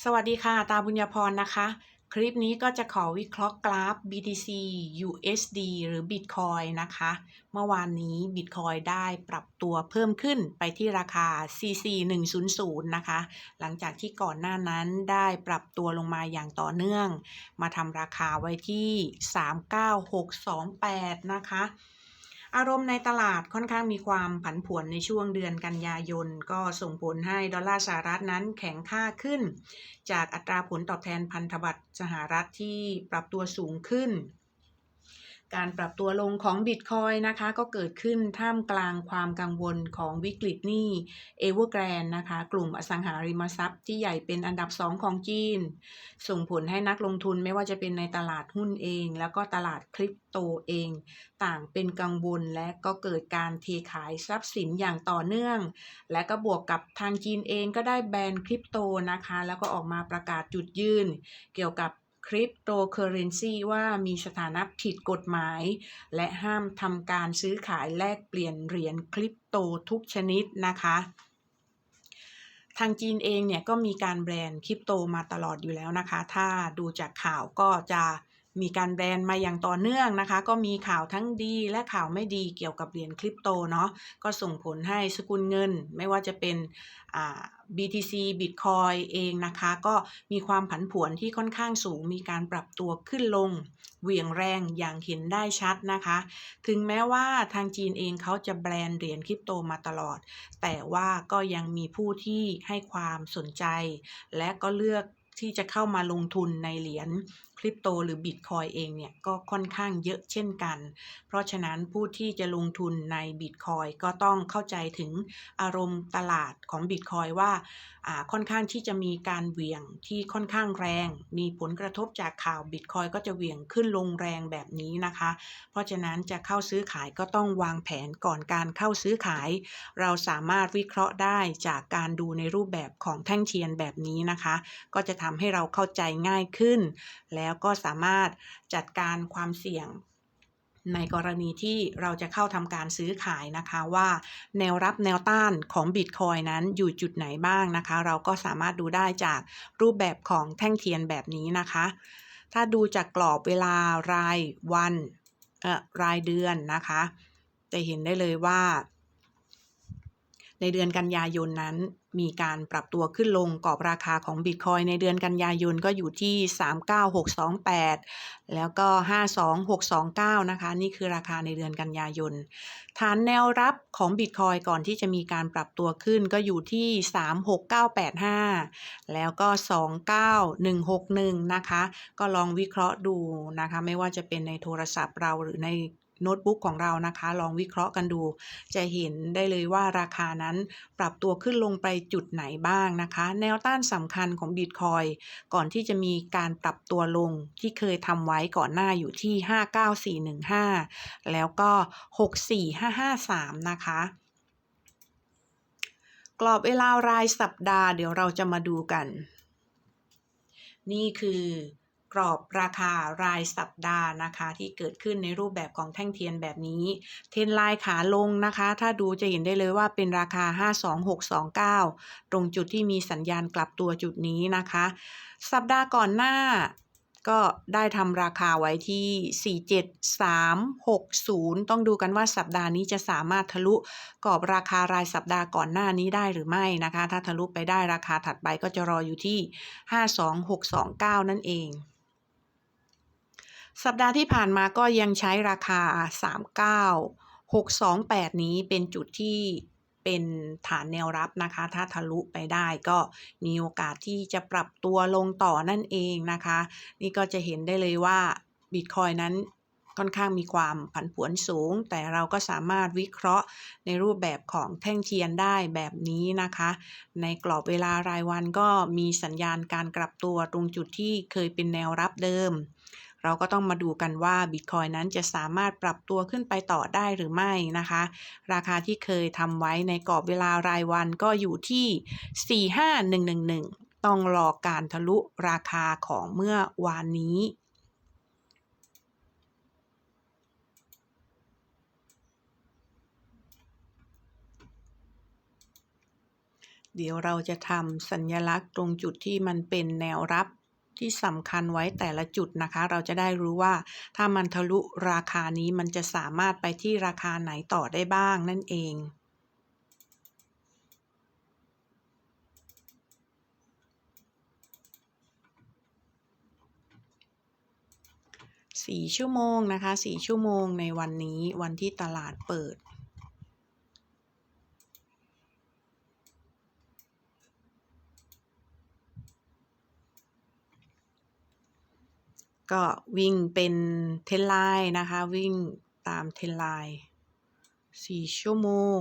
สวัสดีค่ะ ตาบุญญพรนะคะ คลิปนี้ก็จะขอวิเคราะห์กราฟ BTC USD หรือ Bitcoin นะคะ เมื่อวานนี้ Bitcoin ได้ปรับตัวเพิ่มขึ้นไปที่ราคา CC 100 นะคะ หลังจากที่ก่อนหน้านั้นได้ปรับตัวลงมาอย่างต่อเนื่อง มาทำราคาไว้ที่ 39628 นะคะ อารมณ์ในตลาดค่อนข้างมีความผันผวนในช่วงเดือนกันยายน ก็ส่งผลให้ดอลลาร์สหรัฐนั้นแข็งค่าขึ้น จากอัตราผลตอบแทนพันธบัตรสหรัฐที่ปรับตัวสูงขึ้น การปรับตัวลงของบิตคอยนะคะ ก็เกิดขึ้นท่ามกลางความกังวลของวิกฤตหนี้เอเวอร์แกรนนะคะ กลุ่มอสังหาริมทรัพย์ที่ใหญ่เป็นอันดับสองของจีน ส่งผลให้นักลงทุนไม่ว่าจะเป็นในตลาดหุ้นเอง แล้วก็ตลาดคริปโตเอง ต่างเป็นกังวลและก็เกิดการเทขายทรัพย์สินอย่างต่อเนื่อง และก็บวกกับทางจีนเองก็ได้แบนคริปโตนะคะ แล้วก็ออกมาประกาศจุดยืน เกี่ยวกับ คริปโตเคอเรนซีว่ามีสถานะผิดกฎหมาย และห้ามทำการซื้อขายแลกเปลี่ยนเหรียญคริปโตทุกชนิดนะคะทางจีนเองเนี่ยก็มีการแบรนด์คริปโตมาตลอดอยู่แล้วนะคะ ถ้าดูจากข่าวก็จะ มีการแบรนด์มาอย่างต่อเนื่องนะคะ ก็มีข่าวทั้งดีและข่าวไม่ดีเกี่ยวกับเหรียญคริปโตเนาะก็ส่งผลให้สกุลเงิน ไม่ว่าจะเป็น BTC Bitcoin เองนะคะ ก็มีความผันผวนที่ค่อนข้างสูง มีการปรับตัวขึ้นลงเหวี่ยงแรงอย่างเห็นได้ชัดนะคะ ถึงแม้ว่าทางจีนเองเขาจะแบรนด์เหรียญคริปโตมาตลอด แต่ว่าก็ยังมีผู้ที่ให้ความสนใจ และก็เลือกที่จะเข้ามาลงทุนในเหรียญ ริปโตหรือบิตคอยเองเนี่ยก็ค่อนข้างเยอะเช่นกัน เพราะฉะนั้นผู้ที่จะลงทุนในบิตคอยก็ต้องเข้าใจถึงอารมณ์ตลาดของบิตคอยว่าอ่าค่อนข้างที่จะมีการเหวี่ยงที่ค่อนข้างแรง มีผลกระทบจากข่าวบิตคอยก็จะเหวี่ยงขึ้นลงแรงแบบนี้นะคะ เพราะฉะนั้นจะเข้าซื้อขายก็ต้องวางแผนก่อนการเข้าซื้อขาย เราสามารถวิเคราะห์ได้จากการดูในรูปแบบของแท่งเทียนแบบนี้นะคะ ก็จะทำให้เราเข้าใจง่ายขึ้น แล้วแล้วก็สามารถจัดการความเสี่ยงในกรณีที่เราจะเข้าทำการซื้อขายนะคะว่าแนวรับแนวต้านของบิตคอยนั้นอยู่จุดไหนบ้างนะคะ เราก็สามารถดูได้จากรูปแบบของแท่งเทียนแบบนี้นะคะ ถ้าดูจากกรอบเวลารายวันเอ่อรายเดือนนะคะ จะเห็นได้เลยว่า ในเดือนกันยายนนั้น มีการปรับตัวขึ้นลงกรอบราคาของบิตคอยในเดือนกันยายนก็อยู่ที่ 39628 แล้วก็ 52629 นะคะ นี่คือราคาในเดือนกันยายน ฐานแนวรับของบิตคอยก่อนที่จะมีการปรับตัวขึ้นก็อยู่ที่ 36985 แล้วก็ 29161 นะคะ ก็ลองวิเคราะห์ดูนะคะ ไม่ว่าจะเป็นในโทรศัพท์เราหรือใน โน้ตบุ๊กของเรานะคะ ลองวิเคราะห์กันดู จะเห็นได้เลยว่าราคานั้นปรับตัวขึ้นลงไปจุดไหนบ้างนะคะ แนวต้านสำคัญของบิตคอยก่อนที่จะมีการปรับตัวลงที่เคยทำไว้ก่อนหน้าอยู่ที่ 59415 แล้วก็ 64553 นะคะกรอบเวลารายสัปดาห์เดี๋ยวเราจะมาดูกัน นี่คือ กรอบราคารายสัปดาห์นะคะ ที่เกิดขึ้นในรูปแบบของแท่งเทียนแบบนี้ เทนไลน์ขาลงนะคะ ถ้าดูจะเห็นได้เลยว่าเป็นราคา 52629 ตรงจุดที่มีสัญญาณกลับตัวจุดนี้นะคะ สัปดาห์ก่อนหน้าก็ได้ทำราคาไว้ที่ 47360 ต้องดูกันว่าสัปดาห์นี้จะสามารถทะลุกรอบราคารายสัปดาห์ก่อนหน้านี้ได้หรือไม่นะคะ ถ้าทะลุไปได้ราคาถัดไปก็จะรออยู่ที่ 52629 นั่นเอง สัปดาห์ที่ผ่านมาก็ยังใช้ราคา 39628 นี้เป็นจุดที่เป็นฐานแนวรับนะคะ ถ้าทะลุไปได้ก็มีโอกาสที่จะปรับตัวลงต่อนั่นเองนะคะ นี่ก็จะเห็นได้เลยว่าบิตคอยนั้นค่อนข้างมีความผันผวนสูง แต่เราก็สามารถวิเคราะห์ในรูปแบบของแท่งเทียนได้แบบนี้นะคะ ในกรอบเวลารายวันก็มีสัญญาณการกลับตัวตรงจุดที่เคยเป็นแนวรับเดิม เราก็ต้องมาดูกันว่าบิตคอยนั้นจะสามารถปรับตัวขึ้นไปต่อได้หรือไม่นะคะ ราคาที่เคยทำไว้ในกรอบเวลารายวันก็อยู่ที่ 45111 ต้องรอการทะลุราคาของเมื่อวานนี้เดี๋ยวเราจะทำสัญลักษณ์ตรงจุดที่มันเป็นแนวรับ ที่สำคัญไว้แต่ละจุดนะคะ เราจะได้รู้ว่า ถ้ามันทะลุราคานี้มันจะสามารถไปที่ราคาไหนต่อได้บ้างนั่นเองสี่ชั่วโมงนะคะสี่ชั่วโมงในวันนี้วันที่ตลาดเปิด ก็วิ่งเป็นเทนไลน์นะคะ วิ่งตามเทนไลน์สี่ชั่วโมง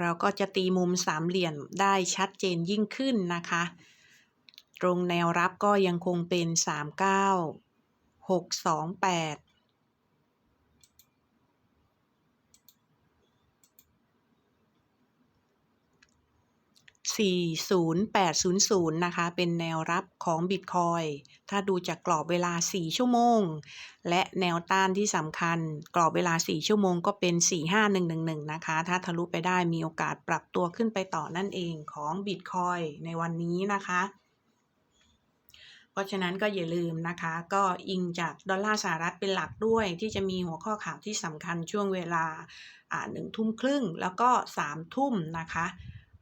เราก็จะตีมุมสามเหลี่ยมได้ชัดเจนยิ่งขึ้นนะคะ ตรงแนวรับก็ยังคงเป็น 39 628 40800 นะคะ เป็นแนวรับของบิตคอยถ้าดูจากกรอบเวลา 4 ชั่วโมง และแนวต้านที่สำคัญ กรอบเวลา 4 ชั่วโมงก็เป็น 45111 นะคะ ถ้าทะลุไปได้มีโอกาสปรับตัวขึ้นไปต่อนั่นเองของบิตคอยในวันนี้นะคะ เพราะฉะนั้นก็อย่าลืมนะคะ ก็อิงจากดอลลาร์สหรัฐเป็นหลักด้วย ที่จะมีหัวข้อข่าวที่สำคัญช่วงเวลาหนึ่งทุ่มครึ่งแล้วก็สามทุ่มนะคะ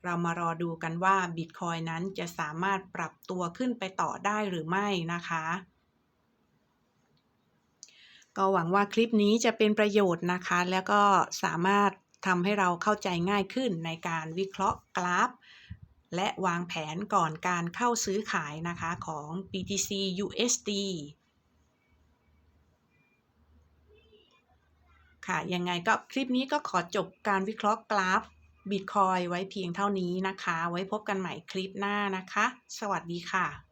เรามารอดูกันว่าบิตคอยนั้นจะสามารถปรับตัวขึ้นไปต่อได้หรือไม่นะคะก็หวังว่าคลิปนี้จะเป็นประโยชน์นะคะ แล้วก็สามารถทำให้เราเข้าใจง่ายขึ้นในการวิเคราะห์กราฟ และวางแผนก่อนการเข้าซื้อขายนะคะของ BTC USD ค่ะ ยังไงก็คลิปนี้ก็ขอจบการวิเคราะห์กราฟ บิตคอยไว้เพียงเท่านี้นะคะ ไว้พบกันใหม่คลิปหน้านะคะ สวัสดีค่ะ